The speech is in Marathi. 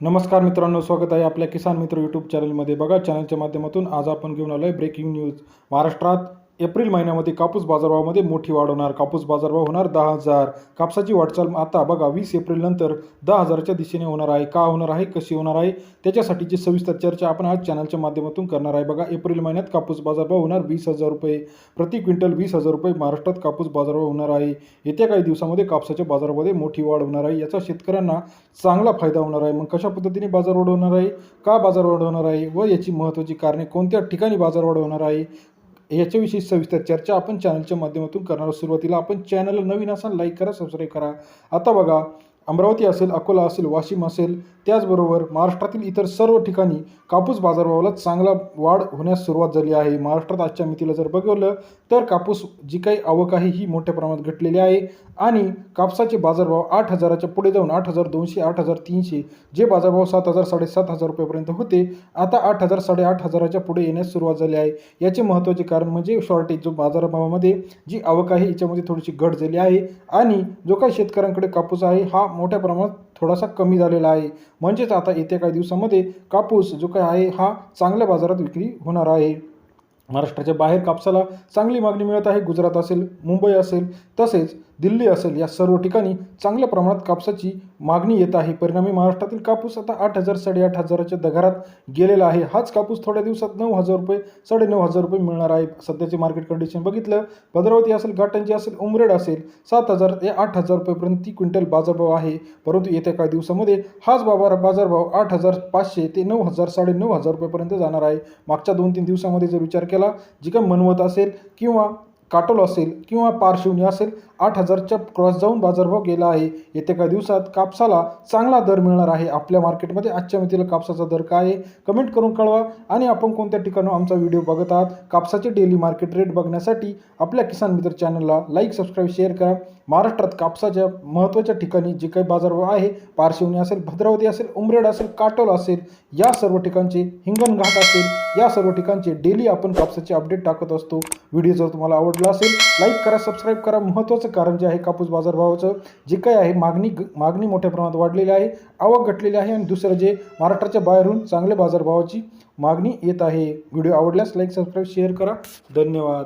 नमस्कार मित्रांनो स्वागत आहे आपल्या किसान मित्र यूट्यूब चॅनलमध्ये बघा चॅनलच्या माध्यमातून आज आपण घेऊन आलो आहे ब्रेकिंग न्यूज महाराष्ट्रात एप्रिल महिन्यामध्ये कापूस बाजारभावामध्ये मोठी वाढ होणार. कापूस बाजारभाव होणार दहा हजार. कापसाची वाटचाल आता बघा वीस एप्रिलनंतर दहा हजारच्या दिशेने होणार आहे. का होणार आहे? कशी होणार आहे? त्याच्यासाठीची सविस्तर चर्चा आपण आज चॅनलच्या माध्यमातून करणार आहे. बघा एप्रिल महिन्यात कापूस बाजारभाव होणार वीस हजार रुपये. प्रति क्विंटल वीस हजार रुपये महाराष्ट्रात कापूस बाजारभाव होणार आहे. येत्या काही दिवसामध्ये कापसाच्या बाजारामध्ये मोठी वाढ होणार आहे. याचा शेतकऱ्यांना चांगला फायदा होणार आहे. मग कशा पद्धतीने बाजारवाढ होणार आहे? का बाजार वाढ होणार आहे? व याची महत्त्वाची कारणे कोणत्या ठिकाणी बाजारवाढ होणार आहे? याच्याविषयी सविस्तर चर्चा आपण चॅनलच्या माध्यमातून करणार सुरुवातीला आपण चॅनलला नवीन असाल लाईक करा सबस्क्राईब करा. आता बघा अमरावती असेल अकोला असेल वाशिम असेल त्याचबरोबर महाराष्ट्रातील इतर सर्व ठिकाणी कापूस बाजारभावाला चांगला वाढ होण्यास सुरुवात झाली आहे. महाराष्ट्रात आजच्या मितीला जर बघितलं तर कापूस जी काही आवक आहे ही मोठ्या प्रमाणात घटलेली आहे. आणि कापसाचे बाजारभाव आठ हजाराच्या पुढे जाऊन आठ हजार दोनशे आठ हजार तीनशे जे बाजारभाव सात हजार साडेसात हजार रुपयापर्यंत होते आता आठ हजार साडेआठ हजाराच्या पुढे येण्यास सुरुवात झाली आहे. याचे महत्त्वाचे कारण म्हणजे शॉर्टेज जो बाजारभावामध्ये जी आवक आहे याच्यामध्ये थोडीशी घट झाली आहे. आणि जो काही शेतकऱ्यांकडे कापूस आहे हा मोठ्या प्रमाणात थोडासा कमी झालेला आहे. म्हणजेच आता येत्या काही दिवसामध्ये कापूस जो काही आहे हा चांगल्या बाजारात विक्री होणार आहे. महाराष्ट्राच्या बाहेर कापसाला चांगली मागणी मिळत आहे. गुजरात असेल मुंबई असेल तसेच दिल्ली असेल या सर्व ठिकाणी चांगल्या प्रमाणात कापसाची मागणी येत आहे. परिणामी महाराष्ट्रातील कापूस आता आठ हजार साडेआठ हजाराच्या दगारात गेलेला आहे. हाच कापूस थोड्या दिवसात नऊ हजार रुपये साडेनऊ हजार रुपये मिळणार आहे. सध्याचे मार्केट कंडिशन बघितलं भद्रावती असेल घाटांची असेल उमरेड असेल सात हजार ते आठ हजार रुपयेपर्यंत ती क्विंटल बाजारभाव आहे. परंतु येत्या काही दिवसामध्ये हाच बाबा बाजारभाव आठ हजार पाचशे ते नऊ हजार साडेनऊ हजार रुपयेपर्यंत जाणार आहे. मागच्या दोन तीन दिवसामध्ये जर विचार केला जी काय मनवत असेल किंवा काटोल असेल किंवा पारशिवनी असेल आठ हजारच्या क्रॉस जाऊन बाजारभाव गेला आहे. येत्या काही दिवसात कापसाला चांगला दर मिळणार आहे. आपल्या मार्केटमध्ये आजच्या मितीला कापसाचा दर काय आहे? कमेंट करून कळवा आणि आपण कोणत्या ठिकाणी आमचा व्हिडिओ बघत आहात? कापसाचे डेली मार्केट रेट बघण्यासाठी आपल्या किसान मित्र चॅनलला लाईक सबस्क्राईब शेअर करा. महाराष्ट्रात कापसाच्या महत्त्वाच्या ठिकाणी जे काही बाजारभाव आहे पारशिवनी असेल भद्रावती असेल उमरेड असेल काटोल असेल या सर्व ठिकाणचे हिंगणघाट असेल या सर्व ठिकाणचे डेली आपण कापसाचे अपडेट टाकत असतो. व्हिडिओ जर तुम्हाला आवडला असेल लाईक करा सबस्क्राईब करा. महत्त्वाचं कारण जे आहे कापूस बाजारभावाचं जे काही आहे मागणी मागणी मोठ्या प्रमाणात वाढलेली आहे आवक घटलेली आहे आणि दुसरं जे महाराष्ट्राच्या बाहेरून चांगल्या बाजारभावाची मागणी येत आहे. व्हिडिओ आवडल्यास लाईक सबस्क्राईब शेअर करा. धन्यवाद.